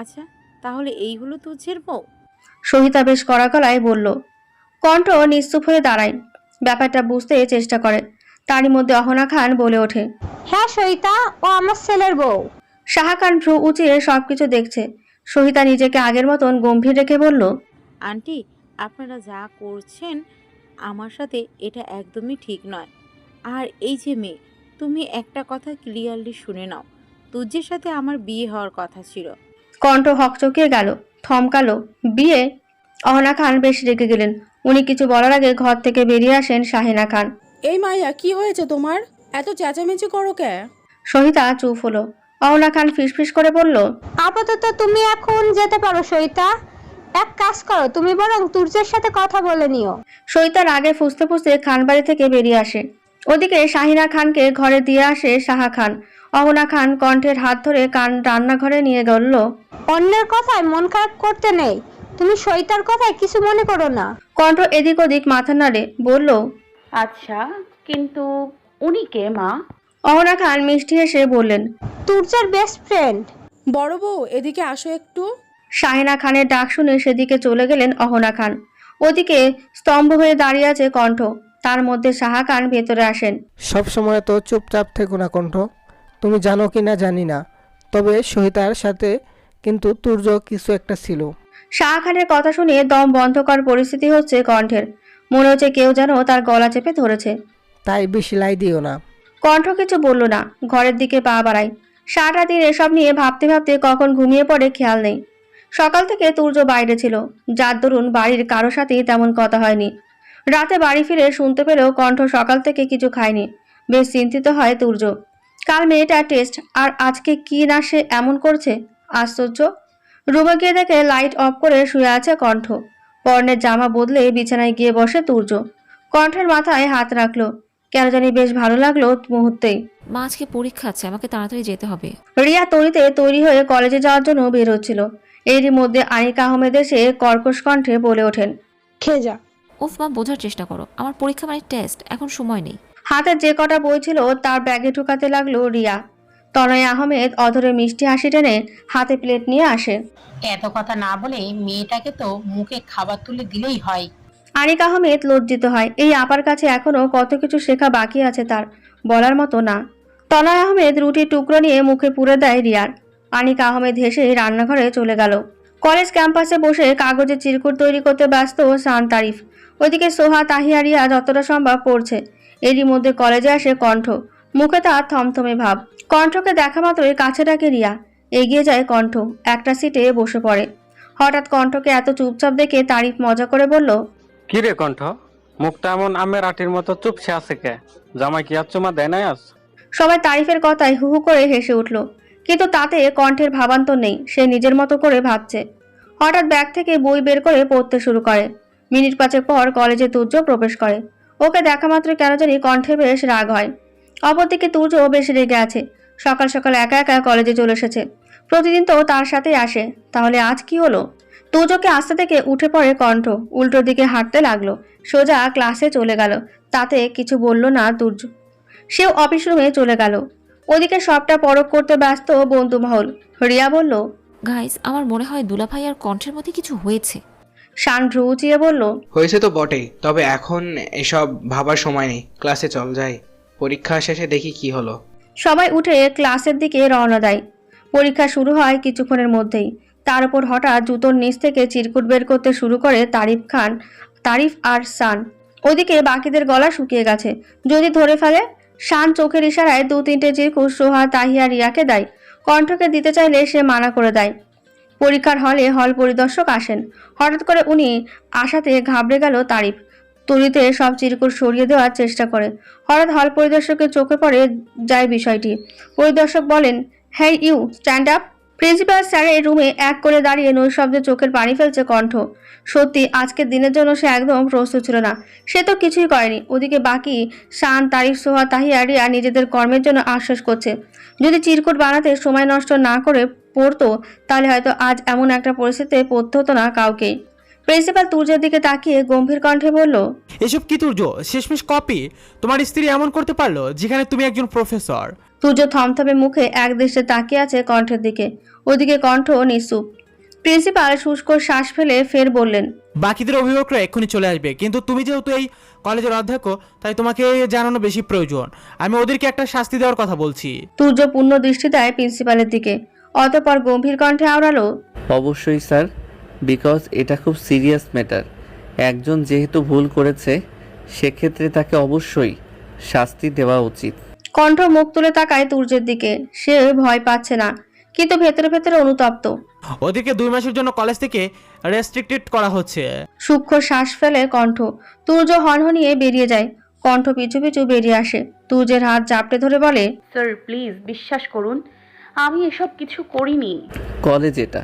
আচ্ছা তাহলে এই হলো তুঝের বউ সহিতা বেশ কড়া গলায় বলল কণ্ঠ নিশ্চুপ হয়ে দাঁড়ায়। ব্যাপারটা বুঝতে চেষ্টা করে। তারই মধ্যে অহনা খান বলে ওঠে হ্যাঁ সহিতা ও আমার ছেলের বউ। সাহা খান ভ্রু উঁচিয়ে সবকিছু দেখছে। সহিতা নিজেকে আগের মতন গম্ভীর রেখে বলল আন্টি আপনারা যা করছেন আমার সাথে এটা একদমই ঠিক নয়। আর এই যে মেয়ে তুমি একটা কথা ক্লিয়ারলি শুনে নাও। তুজ্জের সাথে আমার বিয়ে হওয়ার কথা ছিল। কণ্ঠ হকচকিয়ে গেল থমকালো। বিয়ে? অহনা খান বেশ রেগে গেলেন। উনি কিছু বলার আগে ঘর থেকে বেরিয়ে আসেন শাহিনা খান। এই মাইয়া কি হয়েছে তোমার? এত চেঁচামেচি করো কে? সহিতা চুপ হলো। অহনা খান ফিসফিস করে বলল আপাতত তুমি এখন যেতে পারো সইতা এক কাজ করো তুমি বরং তুর্যের সাথে কথা বলে নিও। সইতার আগে ফুসতে ফুসতে খানবাড়ি থেকে বেরিয়ে আসে। ওদিকে শাহিনা খানকে ঘরে দিয়ে আসে সাহা খান। অহনা খান কণ্ঠের হাত ধরে কান রান্নাঘরে নিয়ে গেল। অন্যের কথায় মন খারাপ করতে নেই। তুমি সৈতার কথায় কিছু মনে করো না। কণ্ঠ এদিক ওদিক মাথা নাড়ে বলল আচ্ছা কিন্তু উনি কে মা? অহনা খান মিষ্টি হেসে বললেন তুর্যের বেস্ট ফ্রেন্ড বড় বউ এদিকে আসো একটু। শাহিনা খানের ডাক শুনে সেদিকে চলে গেলেন অহনা খান। ওদিকে স্তম্ভ হয়ে দাঁড়িয়ে আছে কণ্ঠ। তার মধ্যে সাহা খান ভেতরে আসেন। সব সময় তো চুপচাপ থেকো না কণ্ঠ। তুমি জানো কি না জানি না তবে সহিতার সাথে কিন্তু তুর্য কিছু একটা ছিল। শাহ খানের কথা শুনে দম বন্ধ কর পরিস্থিতি হচ্ছে কণ্ঠের। মনে হচ্ছে কেউ যেন তার গলা চেপে ধরেছে। তাই বেশি লাই দিও না। কণ্ঠ কিছু বলল না ঘরের দিকে পা বাড়ায়। সারাটা দিন এসব নিয়ে ভাবতে ভাবতে কখন ঘুমিয়ে পড়ে খেয়াল নেই। সকাল থেকে তুর্য বাইরে ছিল। যার দরুন বাড়ির কারও সাথেই তেমন কথা হয়নি। রাতে বাড়ি ফিরে শুনতে পেলেও কণ্ঠ সকাল থেকে কিছু খায়নি। বেশ চিন্তিত হয় তুর্য। কাল মেয়েটার টেস্ট আর আজকে কি না সে এমন করছে? আশ্চর্য। রুমে গিয়ে দেখে লাইট অফ করে শুয়ে আছে কণ্ঠ। পর্ণের জামা বদলে বিছানায় গিয়ে বসে তুর্য। কণ্ঠের মাথায় হাত রাখল। কেন জানি বেশ ভালো লাগল মুহূর্তেই। মা আজকে পরীক্ষা আছে আমাকে তাড়াতাড়ি যেতে হবে। রিয়া তরিতে তৈরি হয়ে কলেজে যাওয়ার জন্য বের হচ্ছিল এরই মধ্যে আনিকা আহমেদ এসে কর্কশ কণ্ঠে বলে ওঠেন খেয়ে যা। উফ মা বোঝার চেষ্টা করো। আমার পরীক্ষা মানে টেস্ট এখন সময় নেই। হাতে যে কটা বই ছিল তার ব্যাগে ঢুকাতে লাগল রিয়া। তনয় আহমেদ অধরে মিষ্টি হাসি টেনে হাতে প্লেট নিয়ে আসে। এত কথা না বলে মেয়েটাকে তো মুখে খাবার তুলে দিলেই হয়। আনিক আহমেদ লজ্জিত হয় এই আপার কাছে এখনও কত কিছু শেখা বাকি আছে তার বলার মতো না। তনয় আহমেদ রুটির টুকরো নিয়ে মুখে পুরে দেয় রিয়ার। আনিক আহমেদ হেসে রান্নাঘরে চলে গেল। কলেজ ক্যাম্পাসে বসে কাগজে চিরকুট তৈরি করতে ব্যস্ত সান তারিফ। ওইদিকে সোহা তাহিয়া রিয়া যতটা সম্ভব পড়ছে। এরই মধ্যে কলেজে আসে কণ্ঠ। মুখে তার থমথমে ভাব। কণ্ঠকে দেখা মাত্রই কাছে ডাকে রিয়া। এগিয়ে যায় কণ্ঠ। একটা সিটে বসে পড়ে। হঠাৎ কণ্ঠকে এত চুপচাপ দেখে তারিফ মজা করে বলল কি রে কণ্ঠ? মুখটা এমন আমের আটির মতো চুপসে আছে কে? জামাই কি আর চুমা দেয় নাই আজ? সবাই তারিফের কথায় হু হু করে হেসে উঠল। কিন্তু তাতে কণ্ঠের ভাবান্তর নেই। সে নিজের মতো করে ভাবছে। হঠাৎ ব্যাগ থেকে বই বের করে পড়তে শুরু করে। মিনিট পাঁচেক পর কলেজে তুর্য প্রবেশ করে। ওকে দেখা মাত্র কেন জানি কণ্ঠে বেশ রাগ হয়। অপরদিকে তুর্য বেশ রেগে আছে। সকাল সকাল একা একা কলেজে চলে এসেছে। প্রতিদিন তো তার সাথেই আসে। তাহলে আজ কি হলো? তুর্যকে আস্তে থেকে উঠে পড়ে কণ্ঠ। উল্টো দিকে হাঁটতে লাগল। সোজা ক্লাসে চলে গেল। তাতে কিছু বলল না তুর্য। সেও অফিস রুমে চলে গেল। ওদিকে সবটা পরখ করতে ব্যস্ত বন্ধু মহল রিয়া বলল গাইস আমার মনে হয় দুলাভাই আর কণ্ঠের মধ্যে কিছু হয়েছে। শান ভ্রু উঁচিয়ে বলল হয়েছে তো বটেই তবে এখন এসব ভাবার সময় নেই। ক্লাসে চল যাই। পরীক্ষা শেষে দেখি কি হলো। সবাই উঠে ক্লাসের দিকে রওনা দেয়। পরীক্ষা শুরু হয় কিছুক্ষণের মধ্যেই। তার উপর হঠাৎ জুতোর নিচ থেকে চিরকুট বের করতে শুরু করে তারিফ খান তারিফ আর শান ওদিকে বাকিদের গলা শুকিয়ে গেছে। যদি ধরে ফেলে শান চোখের ইশারায় দু তিনটে চিরকুট সোহা তাহিয়া রিয়াকে দেয়। কণ্ঠকে দিতে চাইলে সে মানা করে দেয়। পরীক্ষার হলে হল পরিদর্শক আসেন। হঠাৎ করে উনি আশাতে ঘাবড়ে গেল তারিফ। তরিতে সব চিরকুর সরিয়ে দেওয়ার চেষ্টা করে। হঠাৎ হল পরিদর্শকের চোখে পড়ে যায় বিষয়টি। পরিদর্শক বলেন হ্যাঁ ইউ, স্ট্যান্ড আপ। প্রিন্সিপাল স্যারের রুমে এক করে দাঁড়িয়ে নৈশব্দে চোখের পানি ফেলছে কণ্ঠ। সত্যি আজকের দিনের জন্য সে একদম প্রস্তুত ছিল না। সে তো কিছুই করেনি। ওদিকে বাকি শান, তারিফ, সোহা, তাহিয়া, রিয়া নিজেদের কর্মের জন্য আশ্বাস করছে। যদি চিরকুট বানাতে সময় নষ্ট না করে পড়তো, তাহলে হয়তো আজ এমন একটা পরিস্থিতিতে পড়তে হতো না কাউকেই। প্রিন্সিপাল তুর্যের দিকে তাকিয়ে গম্ভীর কণ্ঠে বলল, এসব কি তুর্য? শেষমেশ কপি? তোমার স্ত্রী এমন করতে পারল, যেখানে তুমি একজন প্রফেসর। তুর্য থমথমে মুখে এক দৃষ্টে তাকিয়ে আছে কণ্ঠের দিকে। ওদিকে কণ্ঠ নিঃসুপ প্রিন্সিপাল শুষ্ক শ্বাস ফেলে ফের বললেন বাকিদের অভিভাবকরা এক্ষুনি চলে আসবে। কিন্তু তুমি যেহেতু এই কলেজের অধ্যক্ষ তাই তোমাকে জানানো বেশি প্রয়োজন। আমি ওদেরকে একটা শাস্তি দেওয়ার কথা বলছি। তুর্য পূর্ণ দৃষ্টি দেয় প্রিন্সিপালের দিকে। অতপর গম্ভীর কণ্ঠে আওড়ালো অবশ্যই স্যার বিকজ এটা খুব সিরিয়াস ম্যাটার একজন যেহেতু ভুল করেছে সেক্ষেত্রে তাকে অবশ্যই শাস্তি দেওয়া উচিত। কণ্ঠ মুখ তুলে তাকায় তুর্যের দিকে। সে ভয় পাচ্ছে না কিন্তু ভেতরে ভেতরে অনুতপ্ত। ওদেরকে দুই মাসের জন্য কলেজ থেকে রেস্ট্রিক্টেড করা হচ্ছে। সূক্ষ্ম শ্বাস ফেলে কণ্ঠ। তুর্য হনহনিয়ে বেরিয়ে যায়। কণ্ঠ পিছু পিছু বেরিয়ে আসে। তুর্যের হাত জাপটে ধরে বলে স্যার প্লিজ বিশ্বাস করুন আমি এসব কিছু করিনি। কলেজ এটা।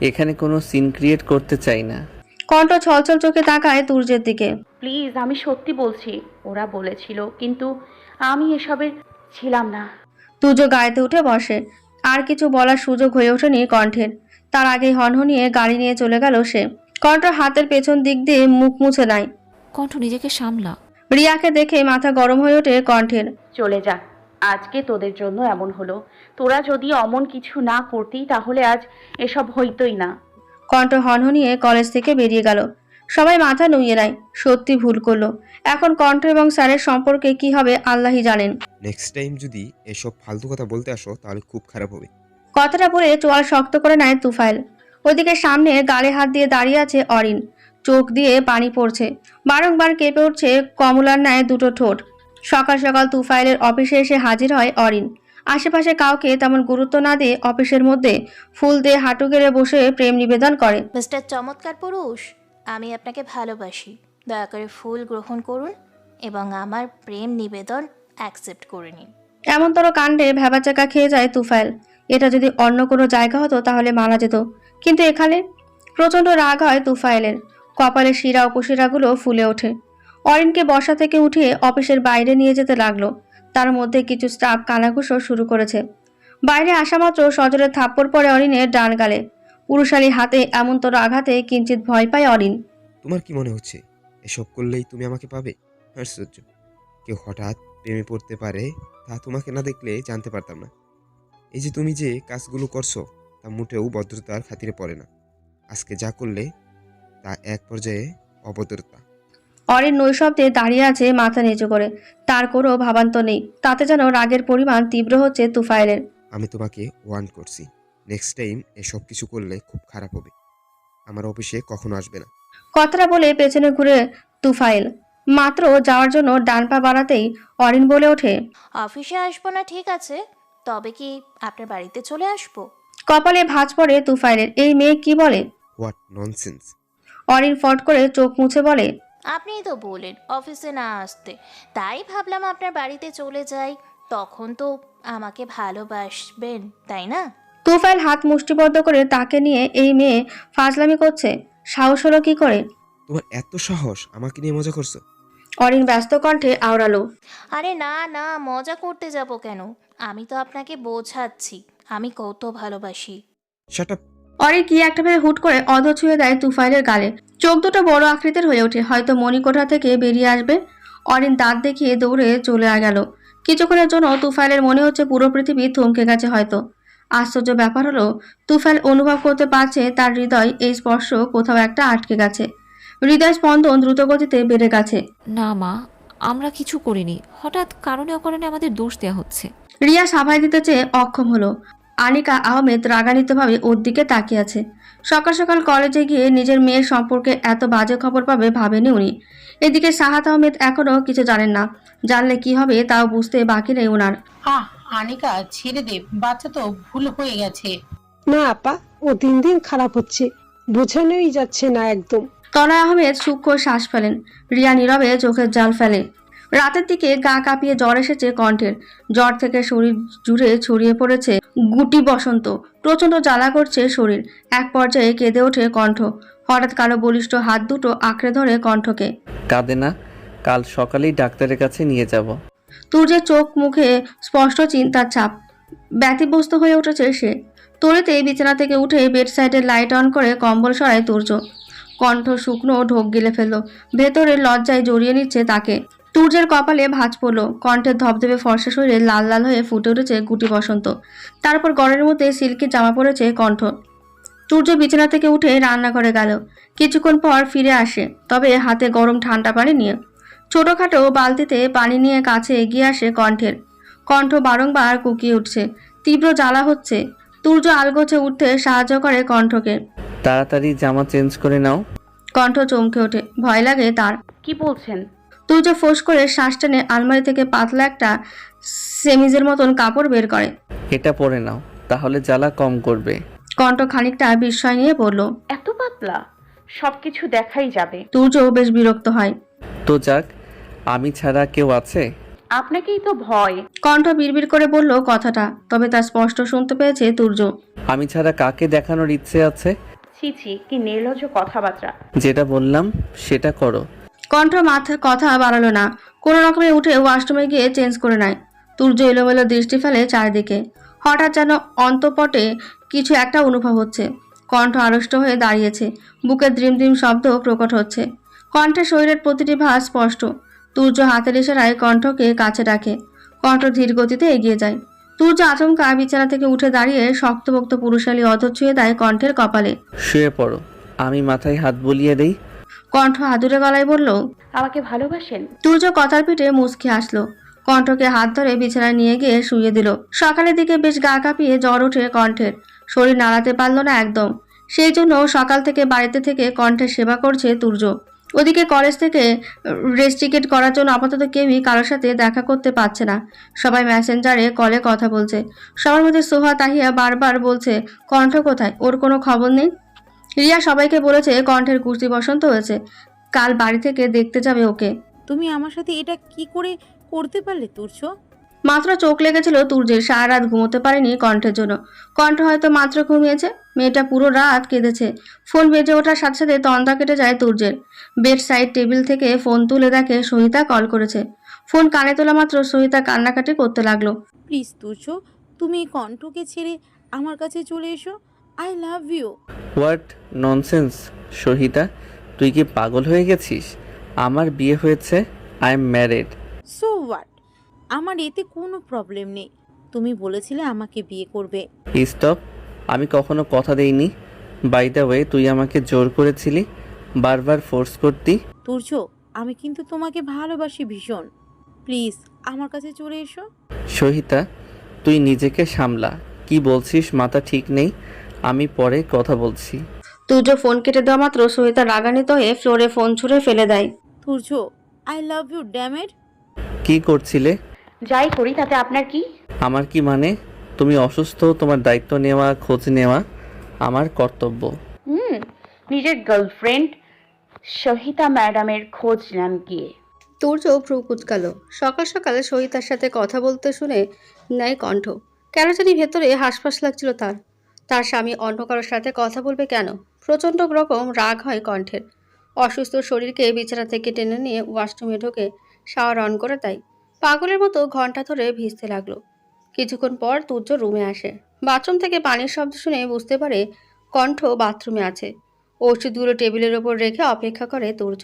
এখানে কোনো সিন ক্রিয়েট করতে চাই না। কণ্ঠ ছলছল চোখে তাকায় তুর্যের দিকে। প্লিজ আমি সত্যি বলছি ওরা বলেছিল কিন্তু আমি এসবের ছিলাম না। তুর্য গায়েতে উঠে বসে। আর কিছু বলার সুযোগ হয়ে ওঠেনি কণ্ঠের। তার আগেই হনহনিয়ে গাড়ি নিয়ে চলে গেল সে। কণ্ঠ হাতের পেছন দিক দিয়ে মুখ মুছে নেয় কণ্ঠ নিজেকে সামলা। রিয়াকে দেখে মাথা গরম হয়ে ওঠে কণ্ঠের। চলে যা। আজকে তোদের জন্য এমন হলো। তোরা যদি অমন কিছু না করতি তাহলে আজ এসব হইতই না। কণ্ঠ হনহনিয়ে কলেজ থেকে বেরিয়ে গেল। সবাই মাথা নুইয়ে নেয়। সত্যি ভুল করল। এখন কণ্ঠ এবং স্যারের সম্পর্কে কি হবে আল্লাহই জানেন। নেক্সট টাইম যদি এসব ফালতু কথা বলতে আসো তাহলে খুব খারাপ হবে। কথাটা বলে চোয়াল শক্ত করে নেয় তুফাইল। ওদিকে সামনে গালে হাত দিয়ে দাঁড়িয়ে আছে অরিন। চোখ দিয়ে পানি পড়ছে। বারংবার কেঁপে উঠছে কমলার ন্যায় দুটো ঠোঁট। সকাল সকাল তুফাইলের অফিসে এসে হাজির হয় অরিন। আশেপাশে কাউকে তেমন গুরুত্ব না দিয়ে অফিসের মধ্যে ফুল দিয়ে হাঁটু গেড়ে বসে প্রেম নিবেদন করে। মিস্টার চমৎকার পুরুষ। আমি আপনাকে ভালোবাসি। দয়া করে ফুল গ্রহণ করুন এবং আমার প্রেম নিবেদন অ্যাকসেপ্ট করে নিন। এমনতর কাণ্ডে ভেবাচাকা খেয়ে যায় তুফাইল। এটা যদি অন্য কোনো জায়গা হতো তাহলে মারা যেত। কিন্তু এখানে প্রচণ্ড রাগ হয় তুফাইলের। কপালের শিরা উপশিরাগুলো ফুলে ওঠে। অরিনকে বসা থেকে উঠিয়ে অফিসের বাইরে নিয়ে যেতে লাগল। তার মধ্যে কিছু স্টাফ কানাঘুষো শুরু করেছে। বাইরে আসা মাত্র সজরের থাপ্পড় পরে অরিনের ডান গালে। পুরুষালী হাতে এমনতর আঘাতে কিঞ্চিত ভয় পায় অরিন। তোমার কি মনে হচ্ছে? এসব করলেই তুমি আমাকে পাবে? আশ্চর্য। কেউ হঠাৎ প্রেমে পড়তে পারে তা তোমাকে না দেখলে জানতে পারতাম না। এই যে তুমি যে কাজগুলো করছ তা মোটেও ভদ্রতার খাতিরে পড়ে না। আজকে যা করলে তা এক পর্যায়ে অভদ্রতা। অরিন নৈশব্দে দাঁড়িয়ে আছে মাথা নিচু করে। তার কোনো ভাবান্ত নেই। তাতে যেন রাগের পরিমাণ তীব্র হচ্ছে তুফাইলের আমি তোমাকে ওয়ার্ন করছি। নেক্সট টাইম এসব কিছু করলে খুব খারাপ হবে। আমার অফিসে কখনো আসবে না। কথাটা বলে পেছনে ঘুরে তুফাইল। মাত্র যাওয়ার জন্য ডান পা বাড়াতেই অরিন বলে ওঠে অফিসে আসব না ঠিক আছে। তবে কি আপনার বাড়িতে চলে আসব? কপালে ভাঁজ পড়ে তুফাইলের। এই মেয়ে কি বলে? হোয়াট ননসেন্স অরিন ফট করে চোখ মুছে বলে আপনিই তো বলেন অফিসে না আসতে। তাই ভাবলাম আপনার বাড়িতে চলে যাই। তখন তো আমাকে ভালোবাসবেন তাই না? তুফাইল হাত মুষ্টিবদ্ধ করে তাকে নিয়ে এই মেয়ে ফাজলামি করছে। সাহস হলো কি করে? তোমার এত সাহস আমাকে নিয়ে মজা করছ? অরিন ব্যস্ত কণ্ঠে আওড়ালো। আরে না না মজা করতে যাব কেন? আমি তো আপনাকে বোঝাচ্ছি আমি কত ভালোবাসি। শাট আপ অরিন কি একটা ভেবে হুট করে অধ ছুঁয়ে দেয় তুফাইলের গালে। চোখ দুটো বড় আকৃতির হয়ে ওঠে হয়তো মণিকোঠা থেকে বেরিয়ে আসবে। অরিন দাঁত দেখিয়ে দৌড়ে চলে গেল। কিছুক্ষণের জন্য তুফাইলের মনে হচ্ছে পুরো পৃথিবী থমকে গেছে হয়তো। আশ্চর্য ব্যাপার হলো তুফাইল অনুভব করতে পারছে তার হৃদয় এই স্পর্শ কোথাও একটা আটকে গেছে। হৃদয় স্পন্দন দ্রুতগতিতে বেড়ে গেছে। না মা আমরা কিছু করিনি। হঠাৎ কারণে অকারণে আমাদের দোষ দেওয়া হচ্ছে। রিয়া সাভাই দিতে চেয়ে অক্ষম হলো। আনিকা আহমেদ রাগান্বিতভাবে ওর দিকে তাকিয়ে আছে। সকাল সকাল কলেজে গিয়ে নিজের মেয়ের সম্পর্কে এত বাজে খবর পাবে ভাবেনি উনি। এদিকে সাহাত আহমেদ এখনও কিছু জানেন না। জানলে কি হবে তাও বুঝতে বাকি নেই ওনার। আনিকা ছেড়ে দে বাচ্চা তো ভুল হয়ে গেছে। না আপা ও দিন দিন খারাপ হচ্ছে বোঝানোই যাচ্ছে না একদম। তনয় আহমেদ সূক্ষ্ম শ্বাস ফেলেন। রিয়া নীরবে চোখের জাল ফেলে। রাতের দিকে গা কাঁপিয়ে জ্বর এসেছে কণ্ঠের। জ্বর থেকে শরীর জুড়ে ছড়িয়ে পড়েছে গুটি বসন্ত। প্রচণ্ড জ্বালা করছে শরীর। এক পর্যায়ে কেঁদে ওঠে কণ্ঠ। হঠাৎ কারও বলিষ্ঠ হাত দুটো আঁকড়ে ধরে কণ্ঠকে। কাঁদে না কাল সকালেই ডাক্তারের কাছে নিয়ে যাব। তুর্যের চোখ মুখে স্পষ্ট চিন্তার ছাপ। ব্যতিব্যস্ত হয়ে উঠেছে সে। তরিতে বিছানা থেকে উঠে বেড সাইডে লাইট অন করে কম্বল সরায় তুর্য। কণ্ঠ শুকনো ঢোক গিলে ফেলল। ভেতরে লজ্জায় জড়িয়ে নিচ্ছে তাকে। তুর্যের কপালে ভাঁজ পড়ল। কণ্ঠের ধবধবে ফর্সা শরীরে লাল লাল হয়ে ফুটে উঠেছে গুটি বসন্ত। তারপর গড়ের মধ্যে সিল্কি জামা পড়েছে কণ্ঠ। সূর্য বিছানা থেকে উঠে রান্নাঘরে গেল। কিছুক্ষণ পর ফিরে আসে, তবে হাতে গরম ঠান্ডা পানি নিয়ে। ছোটখাটো বালতিতে পানি নিয়ে কাছে এগিয়ে আসে কণ্ঠের। কণ্ঠ বারংবার কুকিয়ে উঠছে। তীব্র জ্বালা হচ্ছে। তুর্য আলগোছে উঠতে সাহায্য করে কণ্ঠকে। তাড়াতাড়ি জামা চেঞ্জ করে নাও। কণ্ঠ চমকে ওঠে। ভয় লাগে তার। কি বলছেন? তুর্য ফোঁস করে শ্বাস টেনে আলমারি থেকে পাতলা একটা সেমিজের মতন কাপড় বের করে। এটা পরে নাও তাহলে জ্বালা কম করবে। কণ্ঠ খানিকটা বিস্ময় নিয়ে পড়ল এত পাতলা? সবকিছু দেখাই যাবে। তুর্য বেশ বিরক্ত হয়। তো যাক আমি ছাড়া কেউ আছে? আপনাকেই তো ভয়। কণ্ঠ বিড়বিড় করে বলল কথাটা তবে তা স্পষ্ট শুনতে পেয়েছে তুর্য আমি ছাড়া কাকে দেখানোর ইচ্ছে আছে? ছি ছি কি নির্লজ্জ কথাবার্তা। যেটা বললাম সেটা করো। কণ্ঠ মাথা কথা বাড়ালো না। কোনো রকমে উঠে ওয়াশরুমে গিয়ে চেঞ্জ করে নেয়। তুর্য এলোমেলো দৃষ্টি ফেলে চারিদিকে। হঠাৎ যেন অন্তপটে কিছু একটা অনুভব হচ্ছে। কণ্ঠ আড়ষ্ট হয়ে দাঁড়িয়েছে। বুকে দ্রিম দ্রিম শব্দ প্রকট হচ্ছে। কণ্ঠে শরীরের প্রতিটি ভাঁজ স্পষ্ট। তুর্য হাতের ইশারায় কণ্ঠকে কাছে ডাকে। কণ্ঠ ধীর গতিতে এগিয়ে যায়। তুর্য আচমকা বিছানা থেকে উঠে দাঁড়িয়ে শক্তভক্ত পুরুষালী অধ ছুঁয়ে দেয় কণ্ঠের কপালে। শুয়ে পড়ো আমি মাথায় হাত বুলিয়ে দেই। কণ্ঠ আদুরে গলায় বলল আমাকে ভালোবাসেন? তুর্য কথার পিঠে মুচকি আসলো কণ্ঠকে হাত ধরে বিছানায় নিয়ে গিয়ে শুয়ে দিল। সকালের দিকে বেশ গা কাঁপিয়ে জ্বর ওঠে কণ্ঠের। শরীর নাড়াতে পারল না একদম। সেই জন্য সকাল থেকে বাড়িতে থেকে কণ্ঠের সেবা করছে তুর্য। ওদিকে কলেজ থেকে রেস্ট্রিকেট করার জন্য আপাতত কেউই কারোর সাথে দেখা করতে পারছে না। সবাই মেসেঞ্জারে কলে কথা বলছে। সবার মধ্যে সোহা তাহিয়া বারবার বলছে কণ্ঠ কোথায়? ওর কোনো খবর নেই? রিয়া সবাইকে বলেছে কণ্ঠের কুর্তি বসন্ত হয়েছে। কাল বাড়ি থেকে দেখতে যাবে ওকে। তুমি আমার সাথে এটা কি করে করতে পারলে তুর্য মাত্র চোখ লেগেছিল তুর্যের সারা রাত ঘুমোতে পারেনি কণ্ঠের জন্য। কণ্ঠ হয়তো মাত্র ঘুমিয়েছে মেয়েটা পুরো রাত কেঁদেছে। ফোন বেজে ওঠার সাথে সাথে তন্দা কেটে যায় তুর্যের। বেড সাইড টেবিল থেকে ফোন তুলে দেখে সহিতা কল করেছে। ফোন কানে তোলা মাত্র সহিতা কান্নাকাটি করতে লাগল। প্লিজ তুর্য তুমি কণ্ঠকে ছেড়ে আমার কাছে চলে এসো। I love you what nonsense Sahita তুই কি পাগল হয়ে গেছিস? আমার বিয়ে হয়েছে I am married. So what আমার এতে কোনো প্রবলেম নেই। তুমি বলেছিলে আমাকে বিয়ে করবে। স্টপ আমি কখনো কথা দেইনি। বাই দ্য ওয়ে তুই আমাকে জোর করেছিলি। বারবার ফোর্স করতি। তুর্য আমি কিন্তু তোমাকে ভালোবাসি ভীষণ। প্লিজ আমার কাছে চলে এসো। সহিতা তুই নিজেকে সামলা। কি বলছিস মাথা ঠিক নেই। আমি পরে কথা বলছি। তুর্য ফোন কেটে দেওয়া মাত্র সহিতা রাগান্বিত হয়ে ফ্লোরে ফোন ছুঁড়ে ফেলে দেয়। Turya I love you damned কি করছিলে? যাই করি তাতে আপনার কি? আমার কি মানে? তুমি অসুস্থ তোমার দায়িত্ব নেওয়া খোঁজ নেওয়া আমার কর্তব্য। হুম নিজের গার্লফ্রেন্ড সহিতা ম্যাডামের খোঁজ নেন গিয়ে। তুর্য ভ্রু কুচকালো সকাল সকালে সহিতার সাথে কথা বলতে শুনে নেয় কণ্ঠ। কেন জানি ভেতরে হাসফাস লাগছিল তার। তার স্বামী অন্য কারোর সাথে কথা বলবে কেন? প্রচণ্ড রকম রাগ হয় কণ্ঠের। অসুস্থ শরীরকে বিছানা থেকে টেনে নিয়ে ওয়াশরুমে ঢোকে, শাওয়ার অন করে দেয়। পাগলের মতো ঘণ্টা ধরে ভিজতে লাগল। কিছুক্ষণ পর তুর্য রুমে আসে। বাথরুম থেকে পানির শব্দ শুনে বুঝতে পারে কণ্ঠ বাথরুমে আছে। ওষুধগুলো টেবিলের ওপর রেখে অপেক্ষা করে তুর্য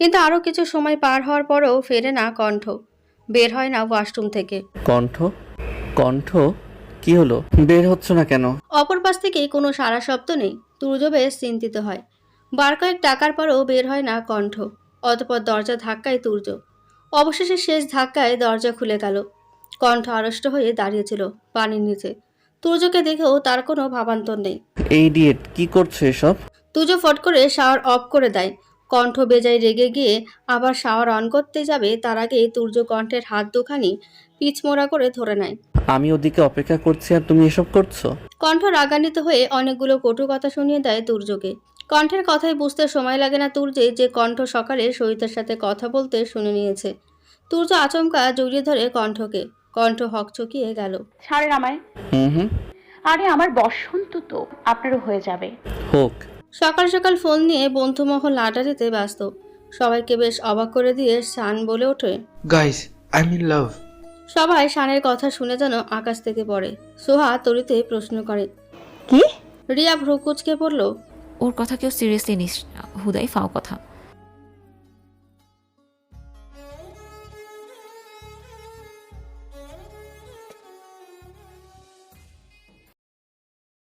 কিন্তু আরও কিছু সময় পার হওয়ার পরেও ফেরে না কণ্ঠ। বের হয় না ওয়াশরুম থেকে। কণ্ঠ? কণ্ঠ? কি হলো? বের হচ্ছ না কেন? অপর পাশ থেকে কোনো সারা শব্দ নেই। তুর্য বেশ চিন্তিত হয়। বার কয়েক টাকার পরেও বের হয় না কণ্ঠ। অতপর দরজা ধাক্কায় তুর্য অবশেষে শেষ ধাক্কায় দরজা খুলে গেল। কণ্ঠ আড়ষ্ট হয়ে দাঁড়িয়েছিল পানির নিচে। তুর্যকে দেখেও তার কোনো ভাবান্তর নেই। এই ডিয়েট কি করছ এসব? তুর্য ফট করে শাওয়ার অফ করে দেয়। কণ্ঠ বেজায় রেগে গিয়ে আবার শাওয়ার অন করতে যাবে তার আগে তুর্য কণ্ঠের হাত দুখানি পিচমোড়া করে ধরে নেয়। আমি ওদিকে অপেক্ষা করছি আর তুমি এসব করছ? কণ্ঠ রাগান্বিত হয়ে অনেকগুলো কটু কথা শুনিয়ে দেয় তুর্যকে। কণ্ঠের কথাই বুঝতে সময় লাগে না তুর্যে যে কণ্ঠ সকালে সহিতার সাথে কথা বলতে শুনে নিয়েছে। তুর্য আচমকা জড়িয়ে ধরে কণ্ঠকে। কণ্ঠ হকচকিয়ে গেল। ছাড়েন আমায়। হুম হুম। আরে আমার বসন্ত তো আপনারও হয়ে যাবে। হোক। সকাল সকাল ফোন নিয়ে বন্ধুমহল আড্ডা দিতে ব্যস্ত। সবাইকে বেশ অবাক করে দিয়ে শান বলে ওঠে গাইস আই মিন লাভ সবাই শানের কথা শুনে যেন আকাশ থেকে পড়ে। সোহা তরিতে প্রশ্ন করে কি? রিয়া ভ্রুকুচকে পড়ল ওর কথা কেউ সিরিয়াসলি নিস না। হুদাই ফাও কথা।